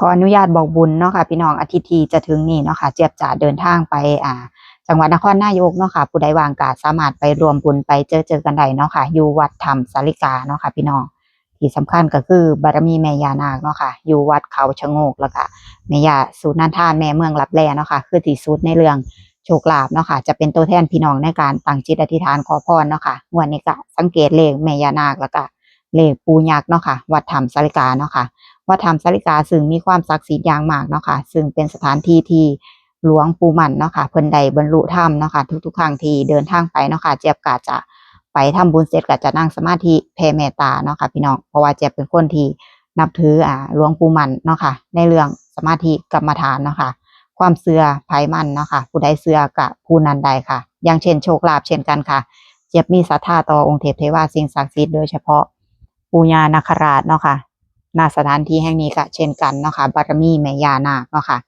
ขออนุญาตบอกบุญเนาะค่ะพี่น้องอาทิตย์ที่จะถึงนี้เนาะค่ะเจียบจะเดินทางไปอ่าจังหวัดนครนายกเนาะค่ะผู้ใดวางกาสามารถไปรวมบุญไปเจอเจอกันได้เนาะค่ะอยู่วัดธรรมสาริกาเนาะค่ะพี่น้องที่สำคัญก็คือบารมีแม่ยานาคเนาะค่ะอยู่วัดเขาชะโงกแล้วก็แม่ยาสุนันทาแม่เมืองรับแลเนาะค่ะคือที่สุดในเรื่องโชคลาภเนาะค่ะจะเป็นตัวแทนพี่น้องในการตั้งจิตอธิษฐานขอพรเนาะค่ะวันนี้ก็สังเกตเลขแม่ยานาคแล้วก็เลขปูยักษ์เนาะค่ะวัดธรรมสาริกาเนาะค่ะ วัดธรรมสาริกาซึ่งมีความศักดิ์สิทธิ์อย่างมากเนาะค่ะซึ่งเป็นสถานที่ที่หลวงปู่มันเนาะค่ะเพิ่นใดบรรลุธรรมเนาะค่ะทุกๆครั้งที่เดินทางไปเนาะค่ะเจี๊ยบกาจะไปทำบุญเสร็จก็จะนั่งสมาธิแผ่เมตตาเนาะค่ะพี่น้องเพราะว่าเจี๊ยบเป็นคนที่นับถืออ่าหลวงปู่มันเนาะค่ะในเรื่องสมาธิกรรมฐานเนาะค่ะความเสื่อไผมันเนาะค่ะผู้ใดเสื่อกับผู้นั้นใดค่ะ อย่างเช่นโชคลาภเช่นกันค่ะ เจี๊ยบมีศรัทธาต่อองค์เทพเทวาสิ่งศักดิ์สิทธิ์โดยเฉพาะปูญานาคราชเนาะค่ะ ณสถานที่แห่งนี้ก็เช่นกันเนาะค่ะบารมีแม่ยานาคเนาะค่ะ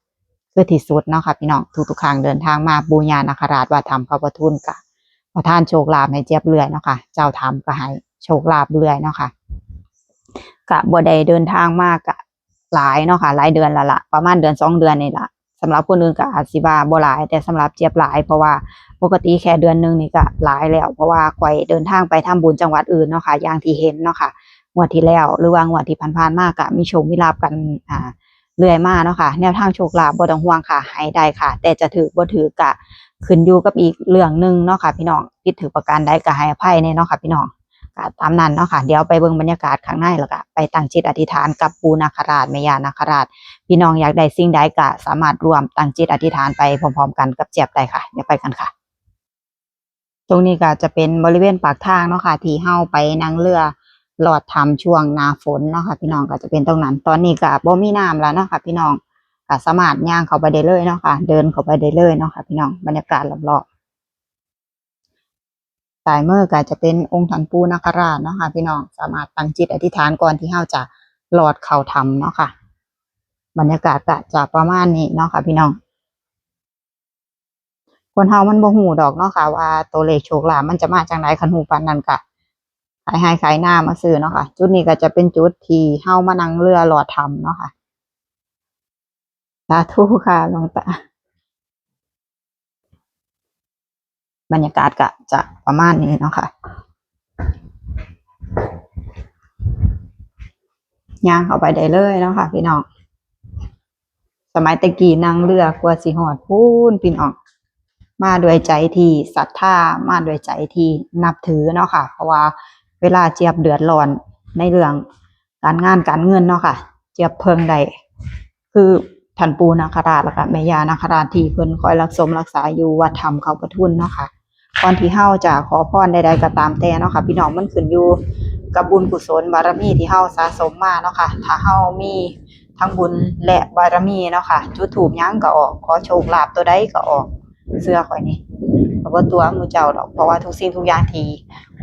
คือที่สุดเนาะค่ะพี่น้องทุกๆครั้งเดินทางมาบูญานาคราชว่าทำพระประทุนกะประทานโชคลาภให้เจี๊ยบเรื่อยเนาะค่ะเจ้าทำก็ให้โชคลาภเรื่อยเนาะค่ะกะบ่ได้เดินทางมากกะหลายเนาะค่ะหลายเดือนละละประมาณเดือนสองเดือนนี่ละสำหรับคนอื่นก็อาจสิว่าบ่หลาย แต่สำหรับเจี๊ยบหลาย เพราะว่าปกติแค่เดือนนึงนี่ก็หลายแล้ว เพราะว่าข่อยเดินทางไปทำบุญจังหวัดอื่นเนาะค่ะอย่างที่เห็นเนาะค่ะ งวดที่แล้ว หรือว่างวดที่ผ่านๆมากะมีโชคมีลาบกันอ่าเรื่อยมาเนาะค่ะแนวทางโชคลาภบ่ต้องห่วงค่ะให้ได้ค่ะ แต่จะถือบ่ถือกะขึ้นอยู่กับอีกเรื่องหนึ่งเนาะค่ะ พี่น้องคิดถือประการใดก็ให้อภัยแน่เนาะค่ะ พี่น้องก็ตามนั้นเนาะค่ะเดี๋ยวไปเบิ่งบรรยากาศข้างในแล้วก็ไปตั้งจิตอธิษฐานกับปูนาคราชแม่ยานาคราช พี่น้องอยากได้สิ่งใดก็สามารถรวมตั้งจิตอธิษฐานไปพร้อม ๆ กันกับเจี๊ยบได้ค่ะเดี๋ยวไปกันค่ะ ตรงนี้ก็จะเป็นบริเวณปากทางเนาะค่ะที่เฮาไปนั่งเรือ หลอดทำช่วงหนาฝนเนาะค่ะพี่น้องก็จะเป็นตรงนั้น ตอนนี้ก็บ่มีน้ำแล้วเนาะค่ะพี่น้องก็สามารถย่างเข้าไปได้เลยเนาะค่ะ เดินเข้าไปได้เลยเนาะค่ะพี่น้องบรรยากาศรอบๆสายมือก็จะเป็นองค์ท่านปูนาคราชเนาะค่ะพี่น้องสามารถตั้งจิตอธิษฐานก่อนที่เฮาจะหลอดเข้าทำเนาะค่ะ บรรยากาศก็จะประมาณนี้เนาะค่ะพี่น้องคนเฮามันบ่ฮู้ดอกเนาะค่ะว่าตัวเลขโชคลาภมันจะมาจากไหนคันฮู้ปานนั้นก็ขายให้ขายหน้ามาซื้อเนาะค่ะ จุดนี้ก็จะเป็นจุดที่เฮามานั่งเรือหลอดทำเนาะค่ะสาธุค่ะหลวงตาบรรยากาศก็จะประมาณนี้เนาะค่ะย่างเข้าไปได้เลยเนาะค่ะ พี่น้อง สมัยตะกี้นั่งเรือกว่าสิหอดพูนพี่น้องมาด้วยใจที่ศรัทธามาด้วยใจที่นับถือเนาะค่ะ เพราะว่า เวลาเจี๊ยบเดือดร้อนในเรื่องการงานการเงินเนาะค่ะ เจี๊ยบเพิงได้คือท่านปูนาคราชแล้วก็แม่ยานาคราชที่เพิ่นคอยรักสมรักษาอยู่วัดธรรมเขาประทุนเนาะค่ะก่อนที่เฮาจะขอพรใดๆก็ตามแต่เนาะค่ะ พี่น้องมันขึ้นอยู่กับบุญกุศลบารมีที่เฮาสะสมมาเนาะค่ะ ถ้าเฮามีทั้งบุญและบารมีเนาะค่ะ จุดถูกยั้งก็ออกขอโชคลาภตัวใดก็ออกเสื้อข่อยนี่เพราะว่าตัวหมูเจ้าดอกเพราะว่าทุกสิ่งทุกอย่างที่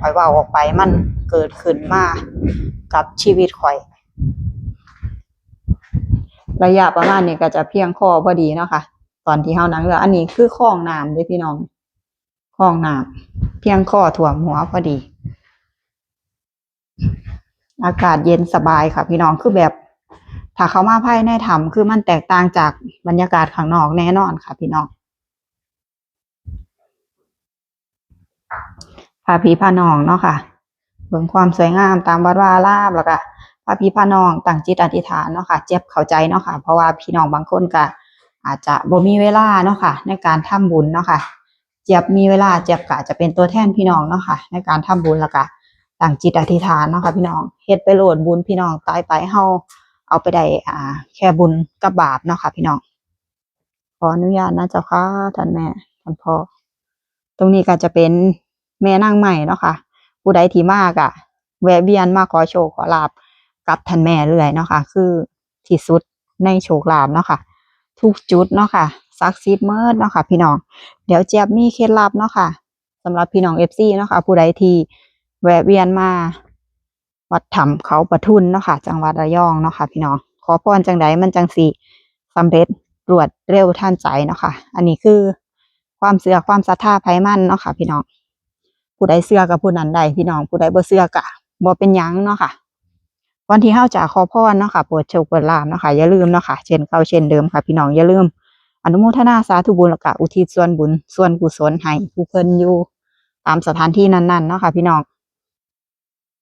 ข่อยว่าออกไปมันเกิดขึ้นมากับชีวิตข่อย ระยะประมาณนี้ก็จะเพียงคอพอดีเนาะค่ะ ตอนที่เฮานั่งเรืออันนี้คือคลองน้ำเด้อพี่น้องคลองน้ำเพียงคอถ่วมหัวพอดี อากาศเย็นสบายค่ะ พี่น้องคือแบบ ถ้าเขามาภายในถ้ำคือมันแตกต่างจากบรรยากาศข้างนอกแน่นอนค่ะ พี่น้อง พาพีพานองเนาะค่ะ เบิ่งความสวยงามตามวัดวาอารามแล้วก็พาพีพานองตั้งจิตอธิษฐานเนาะค่ะเจ็บเข้าใจเนาะค่ะ เพราะว่าพี่น้องบางคนก็อาจจะบ่มีเวลาเนาะค่ะ ในการทำบุญเนาะค่ะ เจ็บมีเวลาเจ็บก็จะเป็นตัวแทนพี่น้องเนาะค่ะ ในการทำบุญแล้วก็ตั้งจิตอธิษฐานเนาะค่ะพี่น้องเฮ็ดไปโหลดบุญพี่น้องตายไปเฮาเอาไปได้อ่า แค่บุญกับบาปเนาะค่ะ พี่น้องขออนุญาตนะเจ้าค่ะท่านแม่ท่านพ่อตรงนี้ก็จะเป็น แม่นางใหม่เนาะค่ะผู้ใดที่มากอะแวะเวียนมาขอโชคขอลาบกับท่านแม่เรื่อยเนาะค่ะคือที่สุดในโชคลาภเนาะค่ะ ทุกจุดเนาะค่ะซักซิดเมิดเนาะค่ะ พี่น้อง เดี๋ยวเจี๊ยบมีเคล็ดลับเนาะค่ะสำหรับพี่น้องเอฟซีเนาะค่ะ ผู้ใดที่แวะเวียนมา วัดถ้ำเขาปะทุนเนาะค่ะ จังหวัดระยองเนาะค่ะ พี่น้อง ขอพรจังใดมันจังสีสำเร็จรวดเร็วทันใจเนาะค่ะ อันนี้คือความเชื่อความศรัทธาไผมันเนาะค่ะ พี่น้อง ผู้ใดเชื่อกับผู้นั้นใดพี่น้องผู้ใดบ่เชื่อก็บ่เป็นยังเนาะค่ะ วันที่เฮาจะขอพรเนาะค่ะโปรดโชคโปรดลาภเนาะค่ะอย่าลืมเนาะค่ะเช่นเก่าเช่นเดิมค่ะ พี่น้องอย่าลืม อนุโมทนาสาธุบุญและกะอุทิศส่วนบุญส่วนกุศลให้ผู้เพิ่นอยู่ตามสถานที่นั้นๆเนาะค่ะ พี่น้อง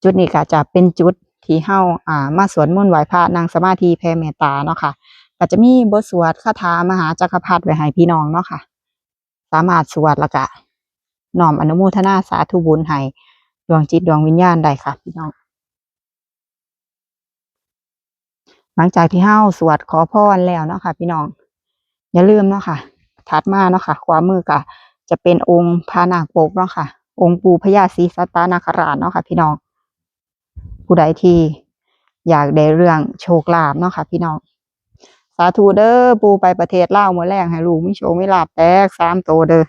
จุดนี้ก็จะเป็นจุดที่เฮาอ่ามาสวดมนต์ไหว้พระนั่งสมาธิแผ่เมตตาเนาะค่ะก็จะมีบทสวดคาถามหาจักรพรรดิไว้ให้พี่น้องเนาะค่ะ สามารถสวดแล้วก็ น้อมอนุโมทนาสาธุบุญให้ดวงจิตดวงวิญญาณได้ค่ะพี่น้อง หลังจากที่เฮาสวดขอพรแล้วเนาะค่ะ พี่น้อง อย่าลืมเนาะค่ะถัดมาเนาะค่ะขวามือก็จะเป็นองค์พระนาคปกเนาะค่ะ องค์ปูพญาศรีสัตตนาคราชเนาะค่ะ พี่น้อง ผู้ใดที่อยากได้เรื่องโชคลาภเนาะค่ะ พี่น้องสาธุเด้อปูไปประเทศลาวเมื่อแรงให้ลูกมีโชคมีลาภแตกสามโตเด้อ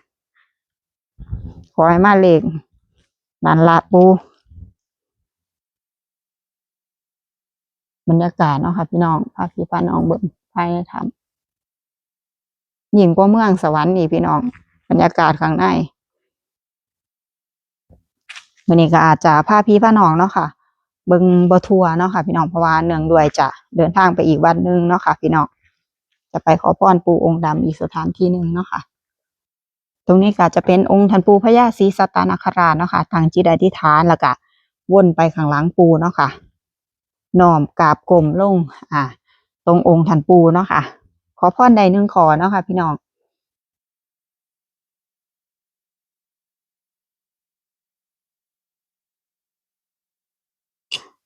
ขอให้มาเลขนันละปูบรรยากาศเนาะค่ะพี่น้องพาพี่พาน้องเบิ่งภายในถ้ำยิ่งกว่าเมืองสวรรค์นี่พี่น้อง บรรยากาศข้างในวันนี้ก็อาจจะพาพี่พาน้องเนาะค่ะเบิ่งบ่ทัวเนาะค่ะ พี่น้องเพราะว่าเนื่องด้วยจะเดินทางไปอีกวันหนึงเนาะค่ะ พี่น้องจะไปขอพรปู่องค์ดำอีกสถานที่หนึ่งเนาะค่ะ ตรงนี้ก็จะเป็นองค์ท่านปู่พญาศรีสัตตนาคราชเนาะค่ะทางจิตอธิษฐานแล้วก็วนไปข้างหลังปู่เนาะค่ะน้อมกราบกลมลง อ่า ตรงองค์ท่านปู่เนาะค่ะ ขอพรใดหนึ่งขอเนาะค่ะ พี่น้อง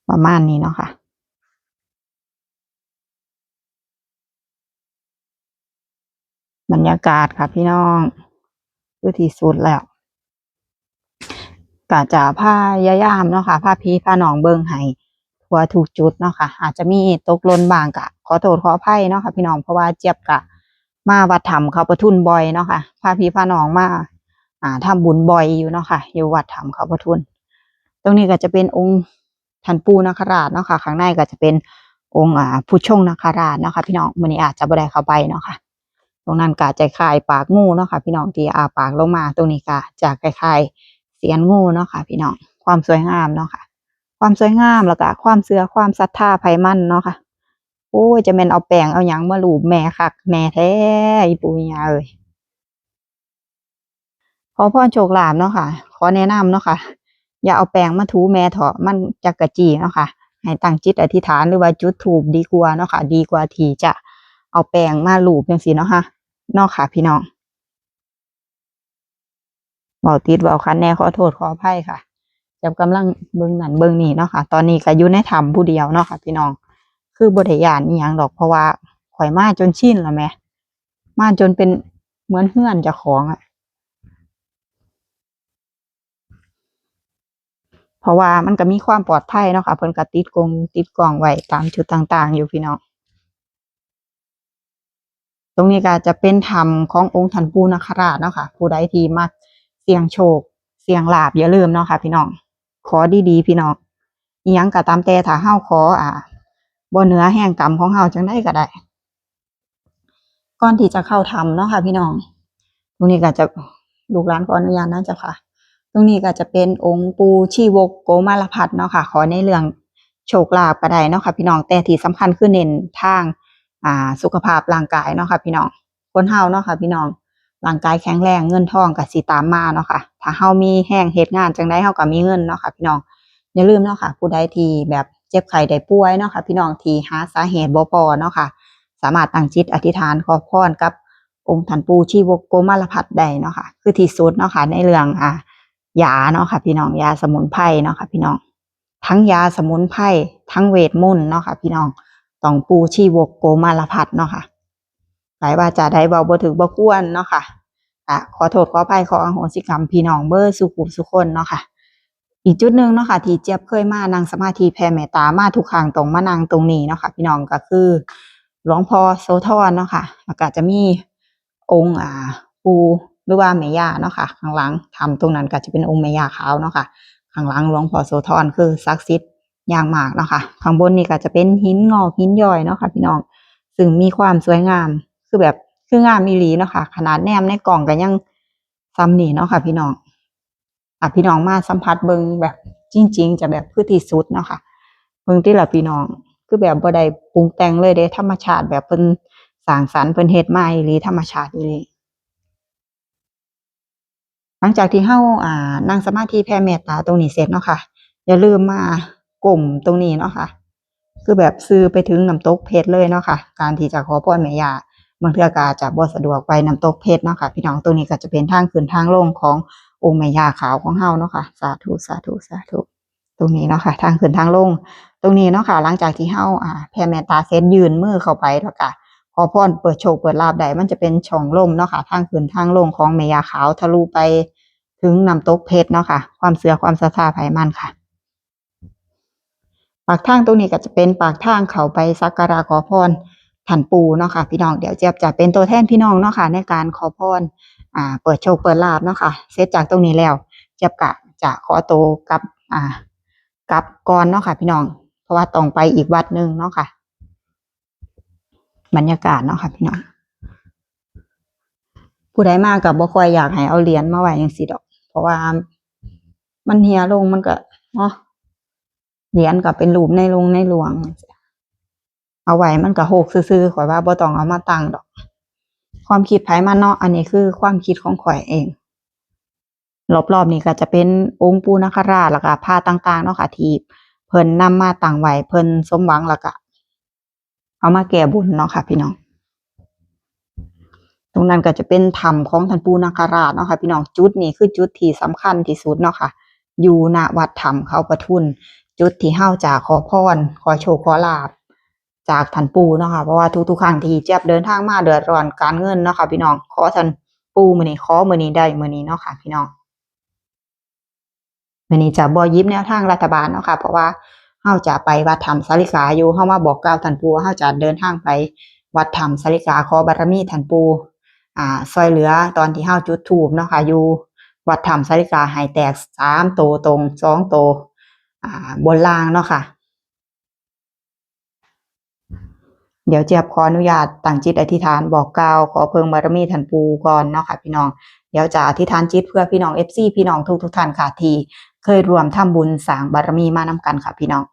ประมาณนี้เนาะค่ะ บรรยากาศค่ะพี่น้อง คือที่สุดแล้วกะจะผ้ายายามเนาะค่ะผ้าพีผ้าหนองเบิงให้ทัวถูกจุดเนาะค่ะ อาจจะมีตกล่นบางกะ ขอโทษขออภัยเนาะค่ะ พี่น้องเพราะว่าเจี๊ยบกะ มาวัดถ้ำเขาประทุนบ่อยเนาะค่ะผ้าพีผ้าหนองมาอ่าทำบุญบ่อยอยู่เนาะค่ะ อยู่วัดถ้ำเขาประทุน ตรงนี้ก็จะเป็นองค์ท่านปูนาคราชเนาะค่ะข้างในก็จะเป็นองค์อ่าผู้ชงนาคราชเนาะค่ะ พี่น้องมื้อนี้อาจจะบ่ได้เข้าไปเนาะค่ะ รงนั้นก็จะคลายปากงูเนาะค่ะพี่น้องที่อาปากลงมาตรงนี้ก็จะคล้ายเสียนงูเนาะค่ะพี่น้องความสวยงามเนาะค่ะ ความสวยงามแล้วก็ความเชื่อความศรัทธาไผมันเนาะค่ะโอ้ยจะแม่นเอาแป้งเอาหยังมาลูบแม่คักแม่แท้ปู่ย่าเอ้ยขอพรโชคลาภเนาะค่ะ ขอแนะนำเนาะค่ะ อย่าเอาแป้งมาถูแม่เถาะมันจักกะจีเนาะค่ะให้ตั้งจิตอธิษฐานหรือว่าจุดธูปดีกว่าเนาะค่ะ ดีกว่าที่จะเอาแป้งมาลูบจังซี่เนาะค่ะ เนาะค่ะ พี่น้องเว้าติดเว้าคันแน่ขอโทษขออภัยค่ะจำกำลังเบิ่งนั่นเบิ่งนี่เนาะค่ะ ตอนนี้ก็อยู่ในถ้ำผู้เดียวเนาะค่ะ พี่น้อง คือบ่ได้ย้านียังดอกเพราะว่าข่อยมาจนชินแล้วแหมมาจนเป็นเหมือนเฮือนจ้าของอะเพราะว่ามันก็มีความปลอดภัยเนาะค่ะเพิ่นก็ติดกงติดกล้องไว้ตามจุดต่าง ๆ อยู่พี่น้อง รงนี้ก็จะเป็นธรรมขององค์ท่านปูนาคราชเนาะค่ะผู้ใดที่มักเสี่ยงโชค เสี่ยงลาภอย่าลืมเนาะค่ะ พี่น้อง ขอดีๆ พี่น้องอยังก็ตามแต่ถ้าเฮาขออ่าบ่เนื้อแห่งกรรมของเฮาจังได้ก็ได้ ก่อนที่จะเข้าถ้ำเนาะค่ะ พี่น้อง ตรงนี้ก็จะลูกหลานขออนุญาตนะเจ้าค่ะ ตรงนี้ก็จะเป็นองค์ปูชีวกโกมารพัฒน์เนาะค่ะ ขอในเรื่องโชคลาภก็ได้เนาะค่ะ พี่น้องแต่ที่สำคัญคือเน้นทาง อ่า สุขภาพร่างกายเนาะค่ะพี่น้องคนเฮาเนาะค่ะพี่น้องร่างกายแข็งแรงเงินทองก็สิตามมาเนาะค่ะ ถ้าเฮามีแห้งเฮ็ดงานจังได้เฮาก็มีเงินเนาะค่ะพี่น้องอย่าลืมเนาะค่ะผู้ใดที่แบบเจ็บไข้ได้ป่วยเนาะค่ะพี่น้องที่หาสาเหตุบ่พอเนาะค่ะ สามารถตั้งจิตอธิษฐานขอพรกับองค์ท่านปู่ชีวกโกมารพัฒน์ได้เนาะค่ะ คือที่สุดเนาะค่ะในเรื่องอ่ายาเนาะค่ะ พี่น้องยาสมุนไพรเนาะค่ะ พี่น้องทั้งยาสมุนไพรทั้งเวทมนต์เนาะค่ะ พี่น้อง ต้องปูชีวกโกมารพัฒน์เนาะค่ะหลายว่าจะได้เบาบ่ถึงบ่ควรเนาะค่ะอะขอโทษขออภัยขออโหสิกรรมพี่น้องเบอร์สุขุมสุคนเนาะค่ะ อีกจุดหนึ่งเนาะค่ะ ที่เจี๊ยบเคยมานั่งสมาธิแผ่เมตตามาทุกครั้งตรงมานั่งตรงนี้เนาะค่ะ พี่น้องก็คือหลวงพ่อโสธรเนาะค่ะแล้วก็จะมีองค์อ่าปูหรือว่าแม่ย่าเนาะค่ะ ข้างหลังทำตรงนั้นก็จะเป็นองค์แม่ย่าขาวเนาะค่ะ ข้างหลังหลวงพ่อโสธรคือศักดิ์สิทธิ์ อย่างมากเนาะค่ะข้างบนนี่ก็จะเป็นหินงอกหินย่อยเนาะค่ะพี่น้องซึ่งมีความสวยงามคือแบบคืองามอีหลีเนาะค่ะขนาดแนมในกล่องก็ยังซ้ำนี่เนาะค่ะ พี่น้องอะพี่น้องมาสัมผัสเบิงแบบจริง ๆ จะแบบคือที่สุดเนาะค่ะตบิ่งที่ละพี่น้องคือแบบบ่ได้ปรุงแต่งเลยเด้ธรรมชาติแบบเพิ่นสร้างสรรค์เพิ่นเฮ็ดมาอีหลีธรรมชาติอีหลีหลังจากที่เฮาอ่านั่งสมาธิแผ่เมตตาตรงนี้เสร็จเนาะค่ะ อย่าลืมมา ก้มตรงนี้เนาะค่ะ คือแบบซื้อไปถึงน้ำตกเพชรเลยเนาะค่ะ การที่จะขอพรแม่ย่าบางเทื่อกาจะบ่สะดวกไปน้ำตกเพชรเนาะค่ะ พี่น้องตรงนี้ก็จะเป็นทางขึ้นทางลงขององค์แม่ย่าขาวของเฮาเนาะค่ะ สาธุสาธุสาธุตรงนี้เนาะค่ะ ทางขึ้นทางลง ตรงนี้เนาะค่ะ หลังจากที่เฮาอ่าแผ่เมตตาเสร็จยืนมือเข้าไปแล้วก็ขอพรเปิดโชคเปิดลาภได้มันจะเป็นช่องลมเนาะค่ะ ทางขึ้นทางลงของแม่ย่าขาวทะลุไปถึงน้ำตกเพชรเนาะค่ะ ความเสือความศรัทธาไผมันค่ะ ปากทางตรงนี้ก็จะเป็นปากทางเขาไปสักการะขอพรท่านปูเนาะค่ะพี่น้องเดี๋ยวเจี๊ยบจะเป็นตัวแทนพี่น้องเนาะค่ะในการขอพรอ่าเปิดโชคเปิดลาภเนาะค่ะเสร็จจากตรงนี้แล้วเจี๊ยบกะจะขอตัวกับอ่ากลับก่อนเนาะค่ะ พี่น้อง เพราะว่าต้องไปอีกวัดหนึ่งเนาะค่ะ บรรยากาศเนาะค่ะพี่น้อง ผู้ใดมากับบ่ค่อยอยากให้เอาเหรียญมาไว้จังซี่ดอก เพราะว่ามันเหี่ยลงมันก็เนาะ เหรียญก็เป็นรูปในหลวงในหลวง เอาไว้มันก็โหกซื่อๆข่อยว่าบ่ต้องเอามาตั้งดอก ความคิดไผมันเนาะอันนี้คือความคิดของข่อยเองรอบๆนี้ก็จะเป็นองค์ปูนคราชแล้วก็ผ้าต่างๆเนาะค่ะที่เพิ่นนำมาตั้งไว้เพิ่นสมหวังแล้วก็เอามาแก้บุญเนาะค่ะ พี่น้อง ตรงนั้นก็จะเป็นถ้ำของท่านปูนคราชเนาะค่ะ พี่น้องจุดนี้คือจุดที่สำคัญที่สุดเนาะค่ะ อยู่ณวัดถ้ำเขาประทุน จุดที่เฮาจะขอพรขอโชคขอลาภจากท่านปู่เนาะค่ะเพราะว่าทุกๆครั้งที่เจี๊ยบเดินทางมาเดือดร้อนการเงินเนาะค่ะพี่น้องขอท่านปู่มือนี้ขอมือนี้ได้มือนี้เนาะค่ะพี่น้องมือนี้จะบ่หยิบแนวทางรัฐบาลเนาะค่ะเพราะว่าเฮาจะไปวัดถ้ำสาริกาอยู่เฮามาบอกกล่าวท่านปู่ว่าเฮาจะเดินทางไปวัดถ้ำสาริกาขอบารมีท่านปู่อ่าช่วยเหลือตอนที่เฮาจุดธูปเนาะค่ะอยู่วัดถ้ำสาริกาให้แตกสามโตตรงสองโต อ่าบนล่างเนาะค่ะ เดี๋ยวเจียบขออนุญาตตั้งจิตอธิษฐานบอกกล่าวขอเพิงบารมีท่านปูก่อนเนาะค่ะ พี่น้องเดี๋ยวจะอธิษฐานจิตเพื่อพี่น้องเอฟซีพี่น้องทุกทุกท่านค่ะที่เคยรวมทำบุญสร้างบารมีมานำกันค่ะพี่น้อง